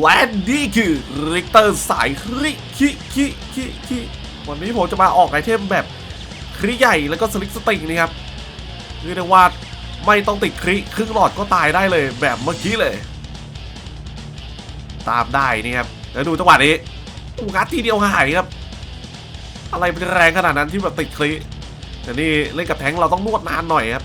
และนี่คือริกเตอร์สายคริคิคิคิคิวันนี้ผมจะมาออกไอเทมแบบคริใหญ่แล้วก็สลิกสติงนะครับเรียกได้ว่าไม่ต้องติดคริครึ่งหลอดก็ตายได้เลยแบบเมื่อกี้เลย ตามได้นี่ครับแล้วดูจังหวะนี้งัดทีเดียวหายครับ อะไรมันจะแรงขนาดนั้นที่แบบติดคลิแต่นี่เล่นกับแทงเราต้องนวดนานหน่อยครับ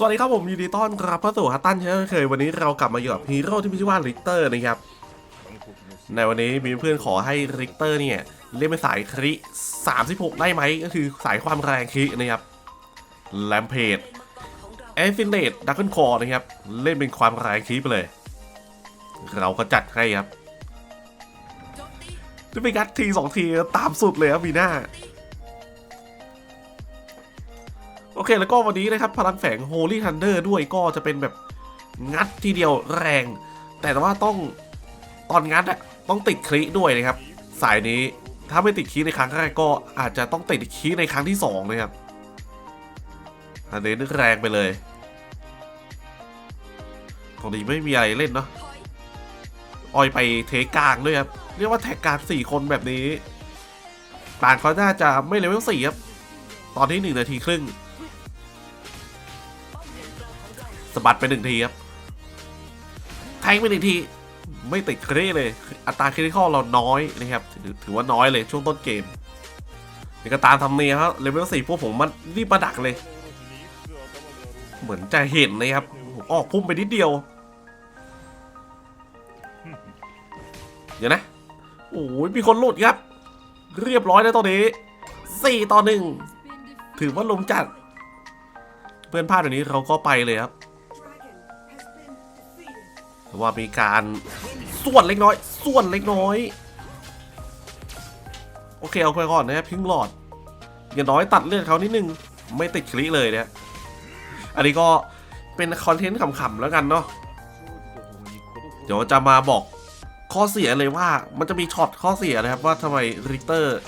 สวัสดีครับผมยินดีต้อนรับเข้าสู่ฮัตตันเช่นเคยวันนี้เรากลับมาอยู่กับฮีโร่ที่มีชื่อว่าริกเตอร์นะครับในวันนี้มีเพื่อนขอให้ริกเตอร์เนี่ยเล่นเป็นสายคริ36 ได้ไหมก็คือสายความแรงครินะครับแลมเพจแอฟฟินเดตดักเกิลคอร์นะครับเล่นเป็นความแรงคริไปเลย เราก็จัดให้ครับจะไปกัดทีสองทีตามสุดเลยครับวีน่า โอเค แล้วก็วันนี้นะครับ พลังแฝง Holy Thunder ด้วยก็จะเป็นแบบงัดทีเดียวแรง แต่ว่าต้องตอนงัดอะต้องติดคลิด้วยนะครับ สายนี้ถ้าไม่ติดคลิในครั้งแรกก็อาจจะต้องติดคลิในครั้งที่สองนะครับ อันนี้นึกแรงไปเลยตรงนี้ไม่มีอะไรเล่นเนาะ ออยไปเทกลางด้วยครับ เรียกว่าแท็กกลางสี่คนแบบนี้ปานเขาน่าจะไม่เลเวลสี่ครับ ตอนที่หนึ่งนาทีครึ่ง บัดไปหนึ่งทีครับแทงไปหนึ่งทีไม่ติดครีเลย อัตราคริติคอลเราน้อยนะครับถือถือว่าน้อยเลยช่วงต้นเกมนี่ก็ตามทำเนียครับเลเวลสี่พวกผมมันรีบประดักเลย เหมือนจะเห็นนะครับออกพุ่มไปนิดเดียว เดี๋ยวนะ โอ้ยมีคนหลุดครับ เรียบร้อยแล้วตอนนี้สี่ต่อหนึ่งถือว่าลมจัด เพื่อนพลาดแบบนี้เราก็ไปเลยครับ ว่ามีการส่วนเล็กน้อย ส่วนเล็กน้อย โอเคเอาไปก่อนนะครับพิงหลอดอย่างน้อยตัดเลือดเขานิดนึง ไม่ติดคลิเลยเนี่ยอันนี้ก็เป็นคอนเทนต์ขำๆแล้วกันเนาะเดี๋ยวจะมาบอกข้อเสียเลยว่ามันจะมีช็อตข้อเสียนะครับ ว่าทำไมริเตอร์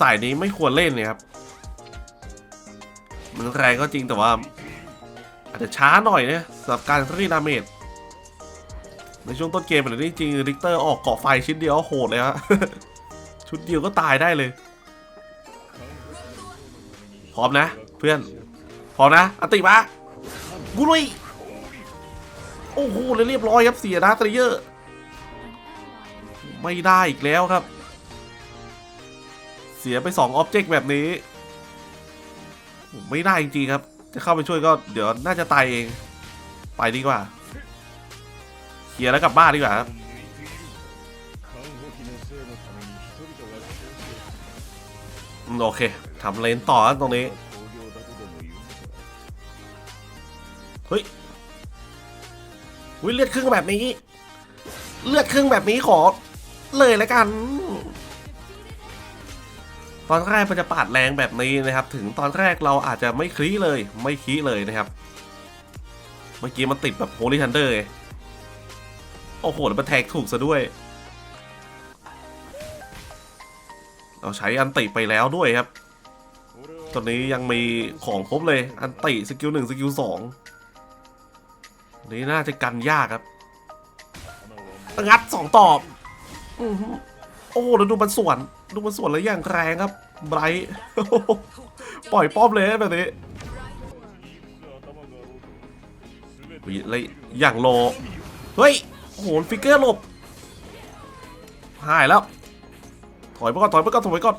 สายนี้ไม่ควรเล่นเนี่ยครับ มันแรงก็จริงแต่ว่า อาจจะช้าหน่อยนะสำหรับการรีดาเมจ ในช่วงต้นเกมแบบนี้จริงริกเตอร์ออกเกาะไฟชิ้นเดียวโหดเลยฮะ ชุดเดียวก็ตายได้เลย พร้อมนะ เพื่อน พร้อมนะอันติมาบุลุยโอ้โหเลยเรียบร้อยครับเสียนะตรเยอร์ไม่ได้อีกแล้วครับ เสียไป2ออบเจกต์แบบนี้ ไม่ได้จริงๆครับ จะเข้าไปช่วยก็เดี๋ยวน่าจะตายเอง ไปดีกว่า เคลียร์แล้วกลับบ้านดีกว่าครับโอเคทำเลนต่อตรงนี้ เฮ้ยวิเลือดครึ่งแบบนี้ เลือดครึ่งแบบนี้ขอ เลยแล้วกัน ตอนแรกมันจะปาดแรงแบบนี้นะครับ ถึงตอนแรกเราอาจจะไม่คลีเลย ไม่คลีเลยนะครับ เมื่อกี้มันติดแบบโฮลิทันเดอร์ โอ้โห แล้วมันแทงถูกซะด้วย เราใช้อันติไปแล้วด้วยครับ ตอนนี้ยังมีของครบเลย อันติสกิลหนึ่งสกิลสองนี่น่าจะกันยากครับ งัดสองตอบอื้อหือโอ้โหแล้วดูมันส่วน ดูมันส่วนแล้วอย่างแรงครับ ไบรท์ปล่อยป้อมเลยแบบนี้อุ๊ยเลยอย่างโล เฮ้ย โอ้โหฟิกเกอร์หลบหายแล้ว ถอยไปก่อนถอยไปก่อนถอยไปก่อน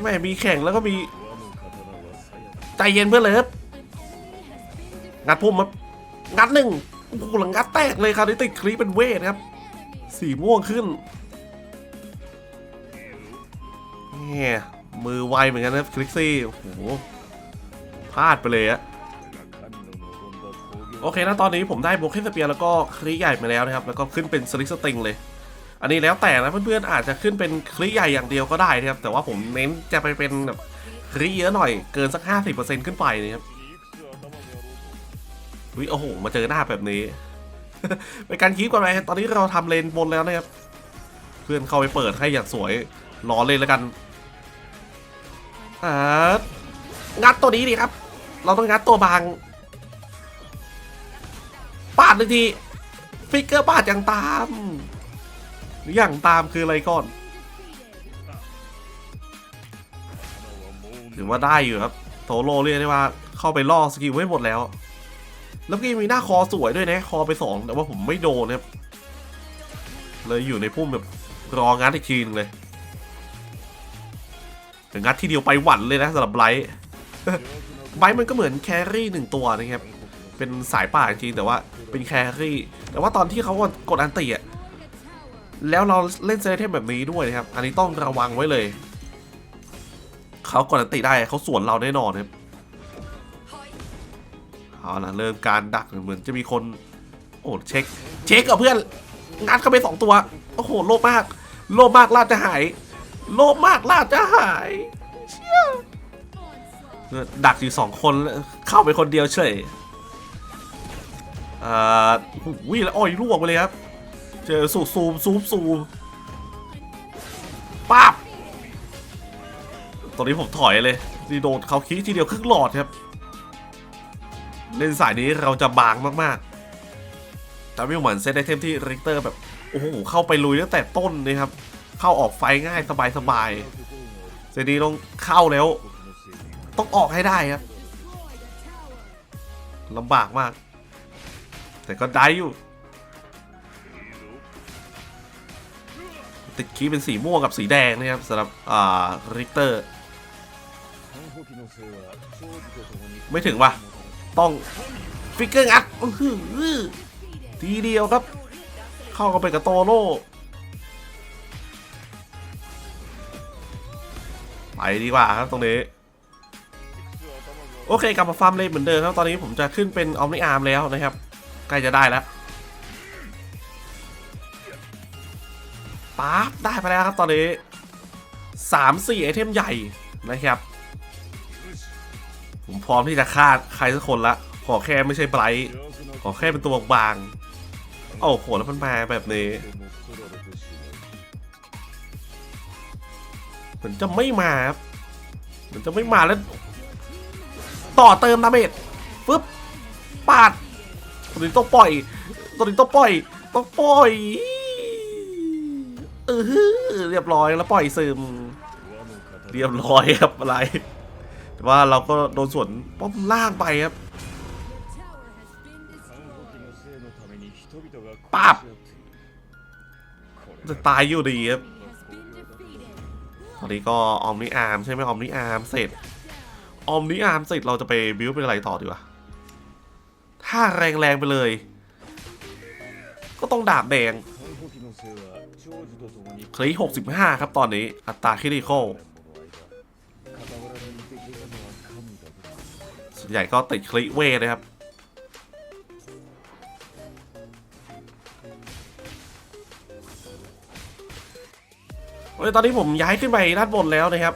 แม่มีแข่งแล้วก็มี ใจเย็นเพื่อนเลยครับงัดพุ่มครับงัดหนึ่งโอ้โหหลังงัดแตกเลยครับนี่ติดคลีปเป็นเวทครับ สีม่วงขึ้นแหมมือไวเหมือนกันนะครับคลิกซี่โอ้โหพลาดไปเลยอะ โอเคนะตอนนี้ผมได้โบเคนสเปียร์แล้วก็คลีใหญ่มาแล้วนะครับ แล้วก็ขึ้นเป็นสลิกสติงเลย อันนี้แล้วแต่นะเพื่อนๆอาจจะขึ้นเป็นคลีใหญ่อย่างเดียวก็ได้นะครับ แต่ว่าผมเน้นจะไปเป็นแบบคลีเยอะหน่อยเกินสัก 50%ขึ้นไปนะครับวิโอ้โหมาเจอหน้าแบบนี้เป็นการคีบก่อนไหมตอนนี้เราทำเลนบนแล้วนะครับ เพื่อนเข้าไปเปิดให้อย่างสวยรอเลยแล้วกันอ่างัดตัวนี้ดิครับ เราต้องงัดตัวบางาดหนึ่งทีฟิกเกอร์ปาดอย่างตามอย่างตามคืออะไรก่อน ถือว่าได้อยู่ครับโทโรเรียกได้ว่าเข้าไปล่อสกิลไว้หมดแล้ว แล้วก็ยังมีหน้าคอสวยด้วยนะ คอไปสองแต่ว่าผมไม่โดนครับเลยอยู่ในพุ่มแบบรองัดอีกทีนึงเลยแต่งัดทีเดียวไปหวันเลยนะสำหรับไบรท์ไบรท์มันก็เหมือนแครี่หนึ่งตัวนะครับ เป็นสายป่าจริงแต่ว่าเป็นแครี่แต่ว่าตอนที่เขากดอันติอะแล้วเราเล่นเซเลเทมแบบนี้ด้วยนะครับ อันนี้ต้องระวังไว้เลย เขากดอันติได้เขาสวนเราแน่นอนครับเอาล่ะเริ่มการดักเหมือนจะมีคน โอ้เช็ค เช็คกับเพื่อนงัดเข้าไปสองตัวโอ้โหโลภมาก โลภมากลาดจะหาย โลภมากลาดจะหายเชี่ยดักอยู่สองคนเข้าไปคนเดียวเฉย อ่าวิ่งแล้วอ้อยล่วงไปเลยครับ เจอสูบซูมซูมซูมป๊าบตอนนี้ผมถอยเลยดีโดนเขาคิกทีเดียวครึ่งหลอดครับ เล่นสายนี้เราจะบางมากๆแต่ไม่เหมือนเซตไอเทมที่ริกเตอร์แบบ โอ้โห เข้าไปลุยตั้งแต่ต้นนะครับ เข้าออกไฟง่ายสบายๆเซตนี้ต้องเข้าแล้ว ต้องออกให้ได้ครับลำบากมาก แต่ก็ได้อยู่ติดคีเป็นสีม่วงกับสีแดงนะครับสำหรับอ่าริกเตอร์ ไม่ถึงว่ะ ต้องฟิกเกอร์งัดอื้อหือทีเดียวครับ เข้ากันไปกับโตโร่ไปดีกว่าครับตรงนี้ โอเคกลับมาฟาร์มเลยเหมือนเดิมครับ ตอนนี้ผมจะขึ้นเป็นออมนิอาร์มแล้วนะครับ กล้จะได้แล้วปั๊บได้ไปแล้วครับตอนนี้สามสี่ไอเทมใหญ่นะครับ ผมพร้อมที่จะฆ่าใครสักคนละ ขอแค่ไม่ใช่ไบรท์ขอแค่เป็นตัวบางโอ้โหแล้วมันมาแบบนี้เหมือนจะไม่มาครับเหมือนจะไม่มาแล้ว ต่อเติมดาเมจปึ๊บปาด ตัวนี้ต้องปล่อย ตัวนี้ต้องปล่อย ต้องปล่อย เออเรียบร้อยแล้วปล่อยซึม เรียบร้อยครับอะไร แต่ว่าเราก็โดนสวนป้อมล่างไปครับปับจะตายอยู่ดีครับตอนนี้ก็ออมนิอาร์มใช่ไหมออมนิอาร์มเสร็จออมนิอาร์มเสร็จเราจะไปบิวเป็นอะไรต่อดีวะ ถ้าแรงๆไปเลย ก็ต้องดาบแดงคลีหกสิบห้าครับตอนนี้ อัตราคริติคอลส่วนใหญ่ก็ติดคลิเวนะครับโอ้ยตอนนี้ผมย้ายขึ้นไปด้านบนแล้วนะครับ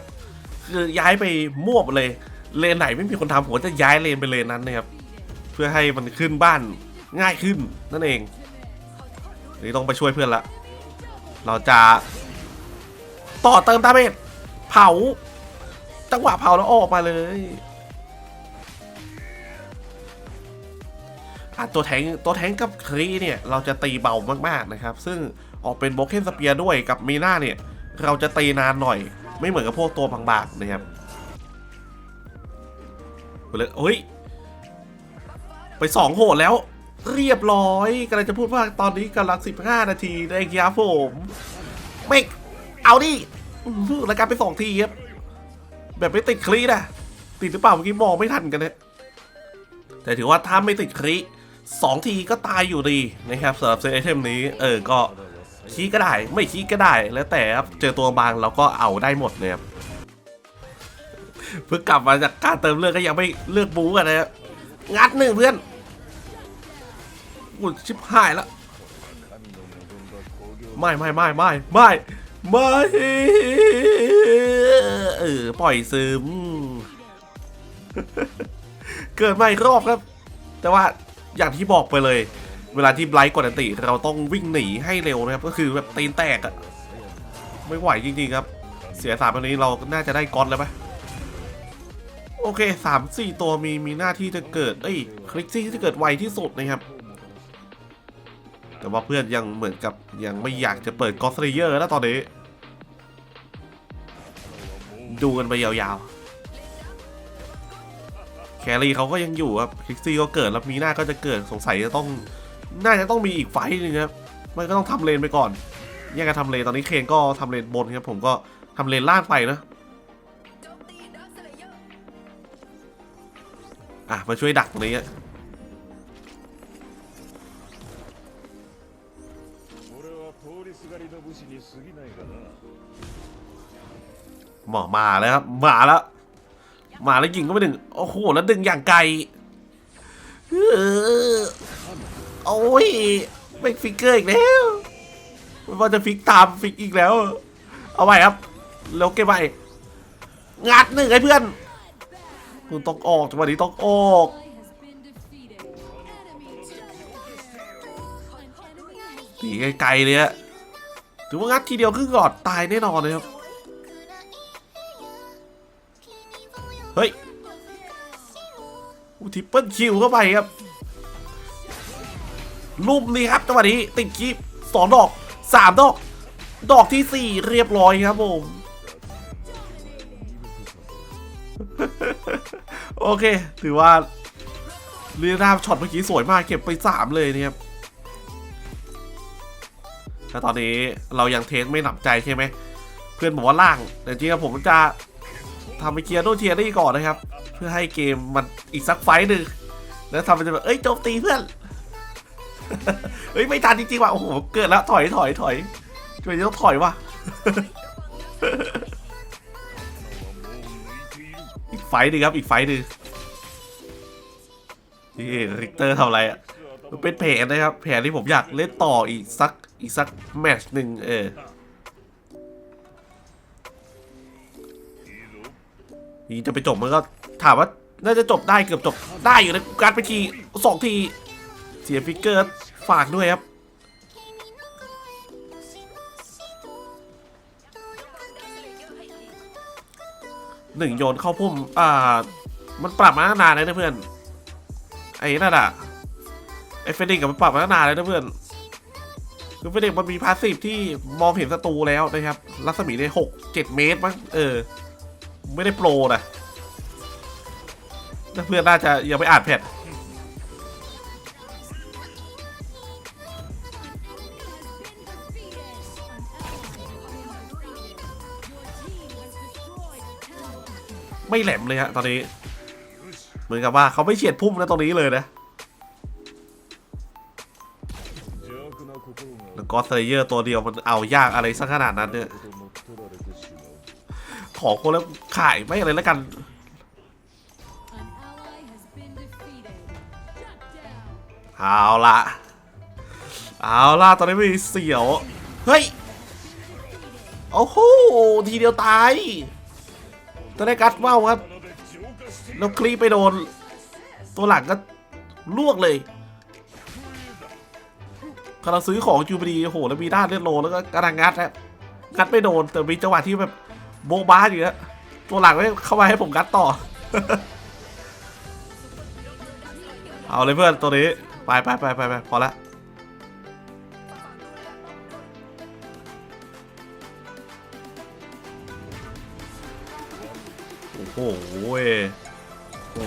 คือย้ายไปมั่วหมดเลย เลนไหนไม่มีคนทำผมจะย้ายเลนไปเลนนั้นนะครับ เพื่อให้มันขึ้นบ้านง่ายขึ้นนั่นเองนี่ต้องไปช่วยเพื่อนละ เราจะต่อเติมดาเมจเผา จังหวะเผาแล้วออกมาเลยอะตัวแทงตัวแทงกับครีเนี่ยเราจะตีเบามากๆนะครับ ซึ่งออกเป็นโบเคนสเปียร์ด้วยกับมีนาเนี่ย เราจะตีนานหน่อย ไม่เหมือนกับพวกตัวบางๆนะครับเลยเฮ้ย ไปสองโหดแล้ว เรียบร้อยกำลังจะพูดว่าตอนนี้กำลัง 15 นาทีได้ครับผมไม่เอาดิอื้อหือรายการไปสองทีครับ แบบไม่ติดคลีนะติดหรือเปล่าเมื่อกี้มองไม่ทันกันเนี่ยแต่ถือว่าถ้าไม่ติดคลีสองทีก็ตายอยู่ดีนะครับสำหรับเซตไอเทมนี้ เออก็ขี้ก็ได้ ไม่ขี้ก็ได้แล้วแต่ครับเจอตัวบางเราก็เอาได้หมดเลยครับเพิ่งกลับมาจากการเติมเลือดก็ยังไม่เลือกบูกันนะครับ งัดหนึ่งเพื่อนอ้ชิบหายแล้วไม่ไม่ไม่ไม่ไม่ไม่เออปล่อยซึม เกิดมาอีกรอบครับ แต่ว่าอย่างที่บอกไปเลย เวลาที่ไบรท์กดอันติเราต้องวิ่งหนีให้เร็วนะครับ ก็คือแบบตีนแตกอะไม่ไหวจริงๆครับ เสียสามตัวนี้เราน่าจะได้ก้อนแล้วไหม โอเคสามสี่ตัวมีมีหน้าที่จะเกิด เอ้ยคลิกซี่ที่จะเกิดไวที่สุดนะครับ แต่ว่าเพื่อนยังเหมือนกับยังไม่อยากจะเปิดกอสเลเยอร์นะตอนนี้ ดูกันไปยาวๆ แครี่เขาก็ยังอยู่ครับคลิกซี่ก็เกิดแล้วมีหน้าก็จะเกิดสงสัยจะต้องน่าจะต้องมีอีกไฟนึงครับมันก็ต้องทำเลนไปก่อนแยกกันทำเลนตอนนี้เคนก็ทำเลนบนครับผมก็ทำเลนล่างไปนะ อะมาช่วยดักตรงนี้หมอมาแล้วครับมาแล้วมาแล้วยิงก็ไม่ดึงโอ้โหแล้วดึงอย่างไกลโอ้ยไม่ฟิกเกอร์อีกแล้วว่าจะฟิกตามฟิกอีกแล้ว เอาไว้ครับแล้วเก็บไว้งัดหนึ่งไอ้เพื่อน คุณต้องออกจังหวะนี้ต้องออกตีไกลๆเลยอะถือว่างัดทีเดียวครึ่งหลอดตายแน่นอนเลยครับ เฮ้ยอูทิปเปิลคิวเข้าไปครับลุ่มนี่ครับจังหวะนี้ติดคีบสองดอกสามดอก ดอกที่สี่เรียบร้อยครับผม โอเค ถือว่าเรียนาช็อตเมื่อกี้สวยมาก เก็บไปสามเลยนะครับแต่ตอนนี้เรายังเทสไม่หนำใจใช่ไหม เพื่อนบอกว่าล่าง แต่จริงๆผมจะทำไปเคลียร์โนเทียร์ได้ก่อนนะครับ เพื่อให้เกมมันอีกสักไฟหนึ่งแล้วทำเป็นแบบเอ้ยโจมตีเพื่อน เฮ้ยไม่ทันจริงๆว่ะ โอ้โห เกิดแล้วถอยถอยถอยทำไมต้องถอยวะ หนึ่งครับอีกไฟต์หนึ่งนี่ริกเตอร์ทำอะไรอะมันเป็นแผนนะครับ แผนที่ผมอยากเล่นต่ออีกสักอีกสักแมตช์หนึ่งเออนี่จะไปจบมันก็ถามว่าน่าจะจบได้เกือบจบได้อยู่นะการไปทีสองทีเสียฟิกเกอร์ฝากด้วยครับ หนึ่งโยนเข้าพุ่มอ่ามันปรับมาตั้งนานเลยนะเพื่อน ไอ้นั่นอะไอ้เฟนิกกับมันปรับมาตั้งนานเลยนะเพื่อนคือเฟนิกมันมีพาสซีฟที่มองเห็นศัตรูแล้วนะครับ รัศมีได้หกเจ็ดเมตรมั้งเออ ไม่ได้โปรนะเพื่อนน่าจะยังไม่อ่านแพท ไม่แหลมเลยฮะตอนนี้ เหมือนกับว่าเขาไม่เฉียดพุ่มนะตรงนี้เลยนะแล้วก็สเลเยอร์ตัวเดียวมันเอายากอะไรสักขนาดนั้นเนี่ยขอคนแล้วขายไม่อะไรแล้วกันเอาละเอาล่ะตอนนี้ไมีเสียว เฮ้ย โอ้โห ทีเดียวตาย ตัวได้กัดว่าวครับแล้วคลีไปโดน ตัวหลังก็ลวกเลยพอเราซื้อของจูบดีโอ้โหแล้วมีด้านเลือดโลแล้วก็กำลังงัดครับงัดไม่โดนแต่มีจังหวะที่แบบโบบ้าอยู่นะตัวหลังไม่เข้ามาให้ผมกัดต่อ เอาเลยเพื่อนตัวนี้ ไปไปไปไปไปพอแล้ว โอ้โห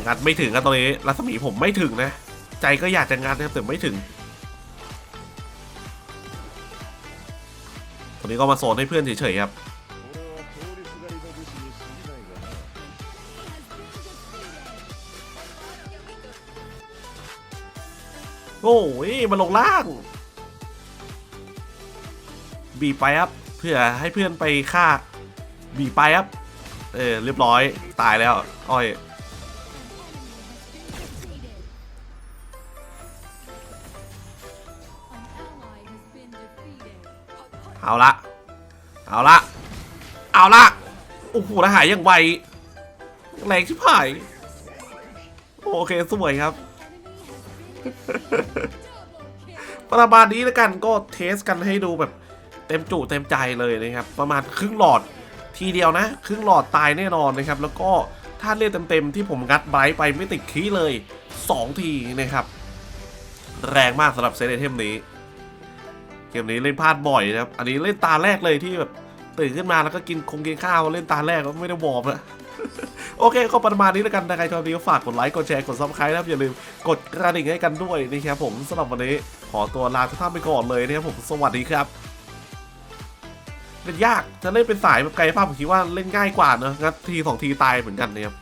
งัดไม่ถึงครับตอนนี้รัศมีผมไม่ถึงนะ ใจก็อยากจะงัดนะแต่ไม่ถึงตรนนี้ก็มาสอนให้เพื่อนเฉยๆครับโอ้ยมาลงล่าง บีไปครับเพื่อให้เพื่อนไปฆ่า บีไปครับ เออเรียบร้อยตายแล้ว อ้อย เอาละ เอาละ เอาละ โอ้โหแล้หายยังไวแรงชิบหาย โอเค สวยครับ ประมาณนี้แล้วกันก็เทสกันให้ดูแบบเต็มจุเต็มใจเลยนะครับ ประมาณครึ่งหลอด ทีเดียวนะ ครึ่งหลอดตายแน่นอนนะครับ แล้วก็ถ้าเล่นเต็มๆที่ผมงัดไบไปไม่ติดคีเลย 2 ทีนะครับ แรงมากสำหรับเซตไอเทมนี้ เกมนี้เล่นพลาดบ่อยนะครับ อันนี้เล่นตาแรกเลยที่แบบตื่นขึ้นมาแล้วก็กินคงกินข้าวเล่นตาแรกก็ไม่ได้วอร์มแล้วโอเคก็ประมาณนี้แล้วกันถ้าใครชอบนี้ก็ฝากกดไลค์กดแชร์กดซับสไครต์นะครับอย่าลืมกดกระดิ่งให้กันด้วยนะครับผมสำหรับวันนี้ขอตัวลาทุกท่านไปก่อนเลยนะครับผมสวัสดีครับ เล่นยาก จะเล่นเป็นสายแบบไกลภาพผมคิดว่าเล่นง่ายกว่าเนอะงั้นทีสองทีตายเหมือนกันนะครับ